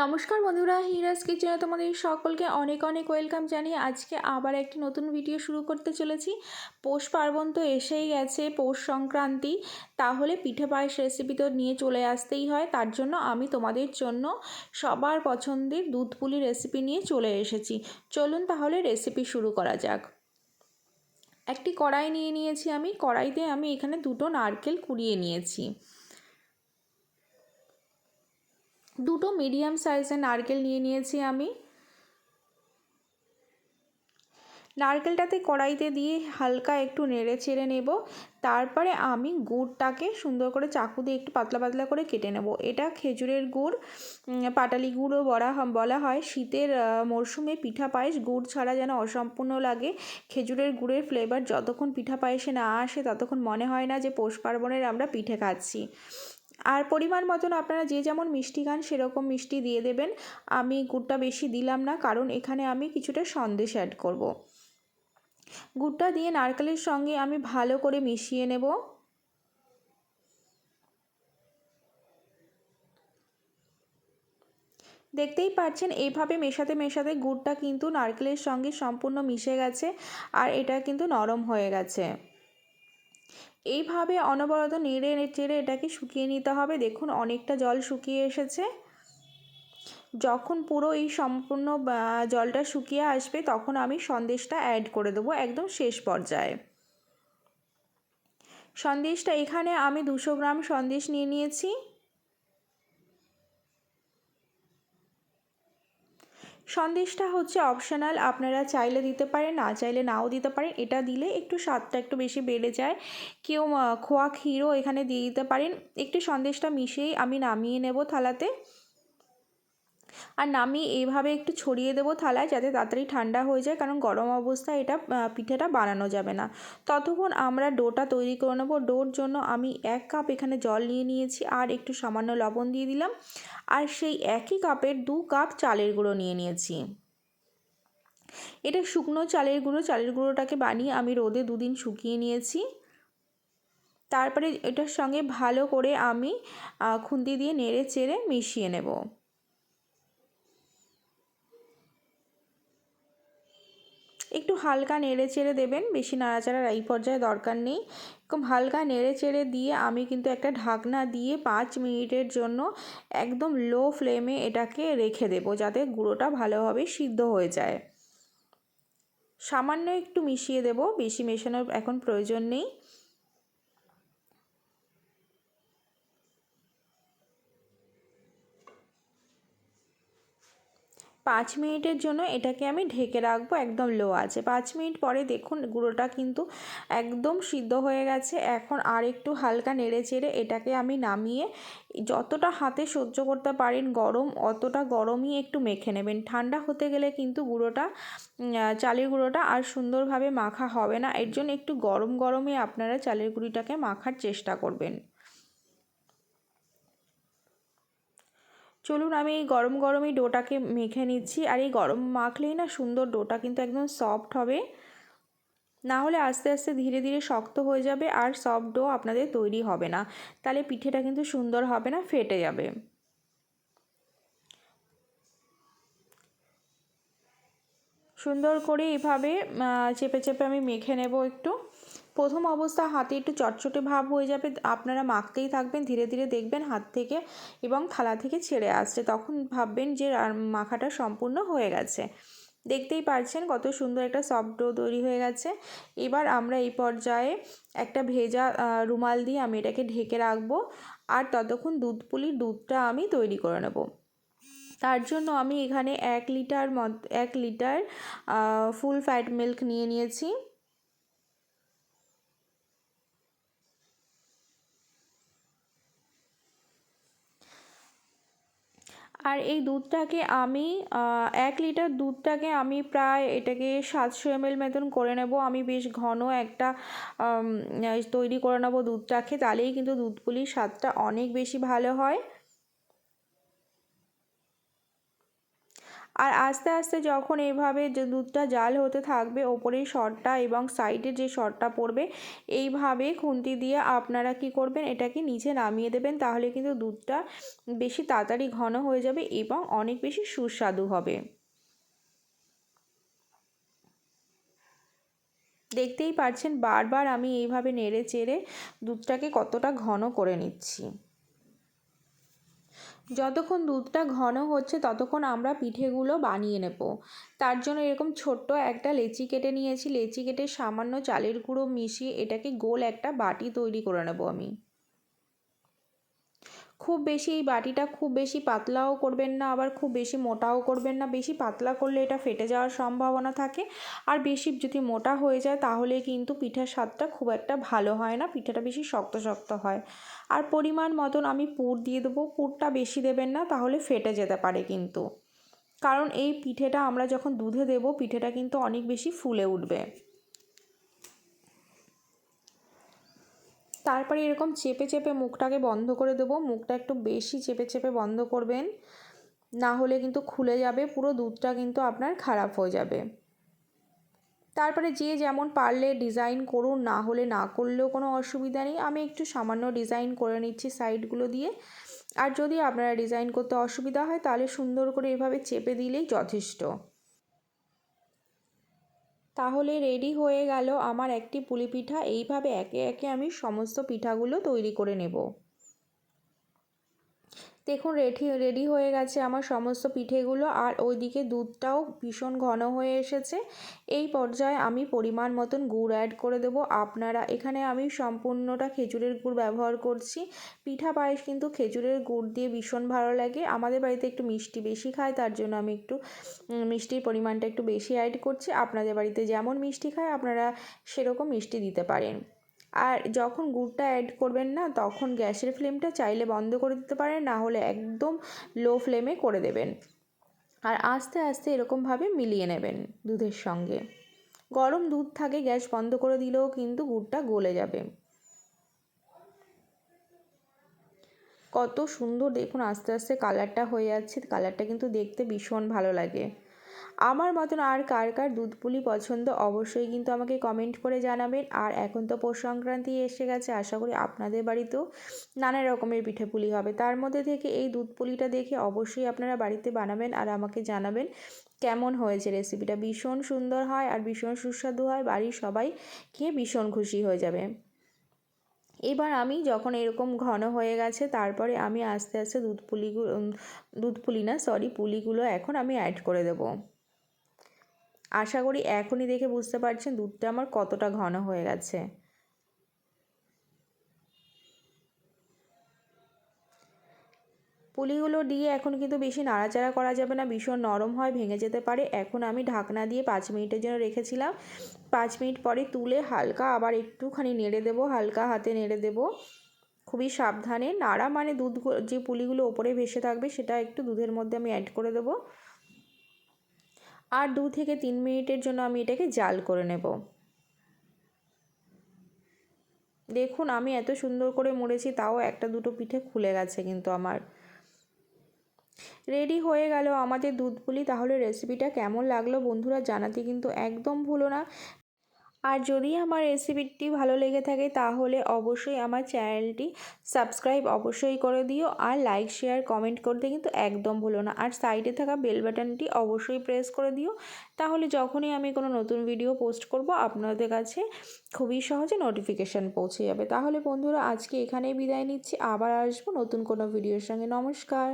নমস্কার বন্ধুরা হিরাজ কিচেনে তোমাদের সকলকে অনেক অনেক ওয়েলকাম জানিয়ে আজকে আবার একটি নতুন ভিডিও শুরু করতে চলেছি। পৌষ পার্বণ তো এসেই গেছে, পৌষ সংক্রান্তি। তাহলে পিঠে পায়েস রেসিপি তো নিয়ে চলে আসতেই হয়, তার জন্য আমি তোমাদের জন্য সবার পছন্দের দুধ পুলি রেসিপি নিয়ে চলে এসেছি। চলুন তাহলে রেসিপি শুরু করা যাক। একটি কড়াই নিয়ে নিয়েছি আমি, কড়াইতে আমি এখানে দুটো নারকেল কুড়িয়ে নিয়েছি। দুটো মিডিয়াম সাইজের নারকেল নিয়ে নিয়েছি আমি। নারকেলটাতে কড়াইতে দিয়ে হালকা একটু নেড়ে চেড়ে নেব। তারপরে আমি গুড়টাকে সুন্দর করে চাকু দিয়ে একটু পাতলা পাতলা করে কেটে নেব। এটা খেজুরের গুড় পাটালি গুড়ও বলা বলা হয়। শীতের মরশুমে পিঠা পায়েস গুড় ছাড়া যেন অসম্পূর্ণ লাগে। খেজুরের গুড়ের ফ্লেভার যতক্ষণ পিঠা পায়েসে না আসে, ততক্ষণ মনে হয় না যে পৌষ পার্বণের আমরা পিঠে খাচ্ছি। আর পরিমাণ মতন আপনারা যে যেমন মিষ্টি খান, সেরকম মিষ্টি দিয়ে দেবেন। আমি গুড়টা বেশি দিলাম না, কারণ এখানে আমি কিছুটা সন্দেশ অ্যাড করব। গুড়টা দিয়ে নারকেলের সঙ্গে আমি ভালো করে মিশিয়ে নেব। দেখতেই পাচ্ছেন এইভাবে মেশাতে মেশাতে গুড়টা কিন্তু নারকেলের সঙ্গে সম্পূর্ণ মিশে গেছে আর এটা কিন্তু নরম হয়ে গেছে। এইভাবে অনবরত নেড়ে চেড়ে এটাকে শুকিয়ে নিতে হবে। দেখুন, অনেকটা জল শুকিয়ে এসেছে। যখন পুরো এই সম্পূর্ণ জলটা শুকিয়ে আসবে তখন আমি সন্দেশটা অ্যাড করে দেবো একদম শেষ পর্যায়ে। সন্দেশটা এখানে আমি দুশো গ্রাম সন্দেশ নিয়ে নিয়েছি। সন্দেশটা হচ্ছে অপশনাল আপনারা চাইলে দিতে পারেন, না চাইলে নাও দিতে পারেন। এটা দিলে একটু স্বাদটা একটু বেশি বেড়ে যায়। কেউ খোয়া ক্ষীরও এখানে দিয়ে দিতে পারেন। একটু সন্দেশটা মিশিয়েই আমি নামিয়ে নেব থালাতে। আর নামিয়ে এইভাবে একটু ছড়িয়ে দেবো থালায় যাতে তাড়াতাড়ি ঠান্ডা হয়ে যায়, কারণ গরম অবস্থায় এটা পিঠেটা বানানো যাবে না। ততক্ষণ আমরা ডোটা তৈরি করে নেব। ডোর জন্য আমি এক কাপ এখানে জল নিয়ে নিয়েছি আর একটু সামান্য লবণ দিয়ে দিলাম। আর সেই একই কাপের দু কাপ চালের গুঁড়ো নিয়ে নিয়েছি। এটা শুকনো চালের গুঁড়ো। চালের গুঁড়োটাকে বানিয়ে আমি রোদে দুদিন শুকিয়ে নিয়েছি। তারপরে এটার সঙ্গে ভালো করে আমি খুন্তি দিয়ে নেড়ে চেড়ে মিশিয়ে নেব। একটু হালকা নেড়ে চেড়ে দেবেন, বেশি নাড়াচাড়ার এই পর্যায়ে দরকার নেই। এরকম হালকা নেড়ে চেড়ে দিয়ে আমি কিন্তু একটা ঢাকনা দিয়ে পাঁচ মিনিটের জন্য একদম লো ফ্লেমে এটাকে রেখে দেব, যাতে গুঁড়োটা ভালোভাবে সিদ্ধ হয়ে যায়। সামান্য একটু মিশিয়ে দেব, বেশি মেশানোর এখন প্রয়োজন নেই। পাঁচ মিনিটের জন্য এটাকে আমি ঢেকে রাখব একদম লো আছে পাঁচ মিনিট পরে দেখুন গুঁড়োটা কিন্তু একদম সিদ্ধ হয়ে গেছে। এখন আর একটু হালকা নেড়ে চেড়ে এটাকে আমি নামিয়ে যতটা হাতে সহ্য করতে পারেন গরম, অতটা গরমই একটু মেখে নেবেন। ঠান্ডা হতে গেলে কিন্তু গুঁড়োটা চালের গুঁড়োটা আর সুন্দরভাবে মাখা হবে না। এর জন্য একটু গরম গরমে আপনারা চালের গুঁড়িটাকে মাখার চেষ্টা করবেন। চলুন আমি এই গরম গরমই ডোটাকে মেখে নিচ্ছি। আর এই গরম মাখলেই না সুন্দর ডোটা কিন্তু একদম সফট হবে। না হলে আস্তে আস্তে ধীরে ধীরে শক্ত হয়ে যাবে আর সফট ডো আপনাদের তৈরি হবে না। তাহলে পিঠেটা কিন্তু সুন্দর হবে না, ফেটে যাবে। সুন্দর করে এভাবে চেপে চেপে আমি মেখে নেব একটু। প্রথম অবস্থা হাতে একটু চটচটে ভাব হয়ে যাবে, আপনারা মাখতেই থাকবেন, ধীরে ধীরে দেখবেন হাত থেকে এবং থালা থেকে ছেড়ে আসছে। তখন ভাববেন যে মাখাটা সম্পূর্ণ হয়ে গেছে। দেখতেই পারছেন কত সুন্দর একটা সফট ডো তৈরি হয়ে গেছে। এবার আমরা এই পর্যায়ে একটা ভেজা রুমাল দিয়ে আমি এটাকে ঢেকে রাখব আর ততক্ষণ দুধ পুলির দুধটা আমি তৈরি করে নেব। তার জন্য আমি এখানে এক লিটার মত, এক লিটার ফুল ফ্যাট মিল্ক নিয়ে নিয়েছি। আর এই দুধটাকে আমি এক লিটার দুধটাকে আমি প্রায় এটাকে সাতশো এমএল মতন করে নেব। আমি বেশ ঘন একটা তৈরি করে নেব দুধটাকে। তাহলেই কিন্তু দুধ পুলির স্বাদটা অনেক বেশি ভালো হয়। আর আস্তে আস্তে যখন এভাবে যে দুধটা জাল হতে থাকবে, ওপরের শটটা এবং সাইডে যে শটটা পড়বে, এইভাবে খুন্তি দিয়ে আপনারা কি করবেন, এটাকে নিচে নামিয়ে দেবেন, তাহলে কিন্তু দুধটা বেশি তাড়াতাড়ি ঘন হয়ে যাবে এবং অনেক বেশি সুস্বাদু হবে। দেখতেই পাচ্ছেন, বারবার আমি এইভাবে নেড়ে চেড়ে দুধটাকে কতটা ঘন করে নিচ্ছি। যতক্ষণ দুধটা ঘন হচ্ছে ততক্ষণ আমরা পিঠেগুলো বানিয়ে নেব। তার জন্য এরকম ছোট্ট একটা লেচি কেটে নিয়েছি। লেচি কেটে সামান্য চালের গুঁড়ো মিশিয়ে এটাকে গোল একটা বাটি তৈরি করে নেব আমি। খুব বেশি এই বাটিটা খুব বেশি পাতলাও করবেন না, আবার খুব বেশি মোটাও করবেন না। বেশি পাতলা করলে এটা ফেটে যাওয়ার সম্ভাবনা থাকে। আর বেশি যদি মোটা হয়ে যায় তাহলে কিন্তু পিঠার স্বাদটা খুব একটা ভালো হয় না, পিঠাটা বেশি শক্ত শক্ত হয়। আর পরিমাণ মতন আমি পুর দিয়ে দেবো, পুরটা বেশি দেবেন না তাহলে ফেটে যেতে পারে কিন্তু। কারণ এই পিঠেটা আমরা যখন দুধে দেবো, পিঠেটা কিন্তু অনেক বেশি ফুলে উঠবে। তারপরে এরকম চেপে চেপে মুখটাকে বন্ধ করে দেবো। মুখটা একটু বেশি চেপে চেপে বন্ধ করবেন। না হলে কিন্তু খুলে যাবে, পুরো দুধটা কিন্তু আপনার খারাপ হয়ে যাবে। তারপরে যে যেমন পারলে ডিজাইন করুন, না হলে না করলেও কোনো অসুবিধা নেই। আমি একটু সামান্য ডিজাইন করে নিচ্ছি সাইডগুলো দিয়ে। আর যদি আপনারা ডিজাইন করতে অসুবিধা হয়, তাহলে সুন্দর করে এভাবে চেপে দিলেই যথেষ্ট। তাহলে রেডি হয়ে গেল আমার একটি পুলি পিঠা এইভাবে একে একে আমি সমস্ত পিঠাগুলো তৈরি করে নেব। দেখুন রেডি রেডি হয়ে গেছে আমার সমস্ত পিঠেগুলো, আর ওইদিকে দুধটাও ভীষণ ঘন হয়ে এসেছে। এই পর্যায়ে আমি পরিমাণ মতন গুড় অ্যাড করে দেব। আপনারা এখানে আমি সম্পূর্ণটা খেজুরের গুড় ব্যবহার করছি। পিঠা পায়েস কিন্তু খেজুরের গুড় দিয়ে ভীষণ ভালো লাগে। আমাদের বাড়িতে একটু মিষ্টি বেশি খায়, তার জন্য আমি একটু মিষ্টির পরিমাণটা একটু বেশি অ্যাড করছি। আপনাদের বাড়িতে যেমন মিষ্টি খায়, আপনারা সেরকম মিষ্টি দিতে পারেন। আর যখন গুড়টা অ্যাড করবেন না, তখন গ্যাসের ফ্লেমটা চাইলে বন্ধ করে দিতে পারেন, না হলে একদম লো ফ্লেমে করে দেবেন। আর আস্তে আস্তে এরকমভাবে মিলিয়ে নেবেন দুধের সঙ্গে। গরম দুধ থাকে, গ্যাস বন্ধ করে দিলেও কিন্তু গুড়টা গলে যাবে। কত সুন্দর দেখুন, আস্তে আস্তে কালারটা হয়ে যাচ্ছে। কালারটা কিন্তু দেখতে ভীষণ ভালো লাগে। আমার মতন আর কার কার দুধ পুলি পছন্দ অবশ্যই কিন্তু আমাকে কমেন্ট করে জানাবেন। আর এখন তো পৌষ সংক্রান্তি এসে গেছে, আশা করি আপনাদের বাড়িতেও নানা রকমের পিঠে পুলি হবে। তার মধ্যে থেকে এই দুধ পুলিটা দেখে অবশ্যই আপনারা বাড়িতে বানাবেন আর আমাকে জানাবেন কেমন হয়েছে রেসিপিটা ভীষণ সুন্দর হয় আর ভীষণ সুস্বাদু হয়, বাড়ির সবাই খেয়ে ভীষণ খুশি হয়ে যাবে। এবার আমি যখন এরকম ঘন হয়ে গেছে, তারপরে আমি আস্তে আস্তে দুধ পুলিগুলো, দুধ পুলি না সরি পুলিগুলো এখন আমি অ্যাড করে দেবো। আশা করি এখনই দেখে বুঝতে পারছেন দুধটা আমার কতটা ঘন হয়ে গেছে। পুলিগুলো দিয়ে এখন কিন্তু বেশি নাড়াচাড়া করা যাবে না, ভীষণ নরম হয়, ভেঙে যেতে পারে। এখন আমি ঢাকনা দিয়ে পাঁচ মিনিটের জন্য রেখেছিলাম। পাঁচ মিনিট পরে তুলে হালকা আবার একটুখানি নেড়ে দেবো, হালকা হাতে নেড়ে দেবো। খুবই সাবধানে, নাড়া মানে দুধ যে পুলিগুলো ওপরে ভেসে থাকবে সেটা একটু দুধের মধ্যে আমি অ্যাড করে দেবো। আর দু থেকে তিন মিনিটের জন্য আমি এটাকে জাল করে নেব। দেখুন, আমি এত সুন্দর করে মরেছি তাও একটা দুটো পিঠে খুলে গেছে কিন্তু আমার। রেডি হয়ে গেল আমাদের দুধ পুলি তাহলে রেসিপিটা কেমন লাগল বন্ধুরা জানাতে কিন্তু একদম ভুলো না। আর যদি আমার রেসিপিটি ভালো লেগে থাকে তাহলে অবশ্যই আমার চ্যানেলটি সাবস্ক্রাইব অবশ্যই করে দিও আর লাইক, শেয়ার, কমেন্ট করতে কিন্তু একদম ভুলো না। আর সাইডে থাকা বেল বাটনটি অবশ্যই প্রেস করে দিও। তাহলে যখনই আমি কোনো নতুন ভিডিও পোস্ট করব, আপনাদের কাছে খুবই সহজে নোটিফিকেশান পৌঁছে যাবে। তাহলে বন্ধুরা, আজকে এখানেই বিদায় নিচ্ছি। আবার আসব নতুন কোনো ভিডিওর সঙ্গে। নমস্কার।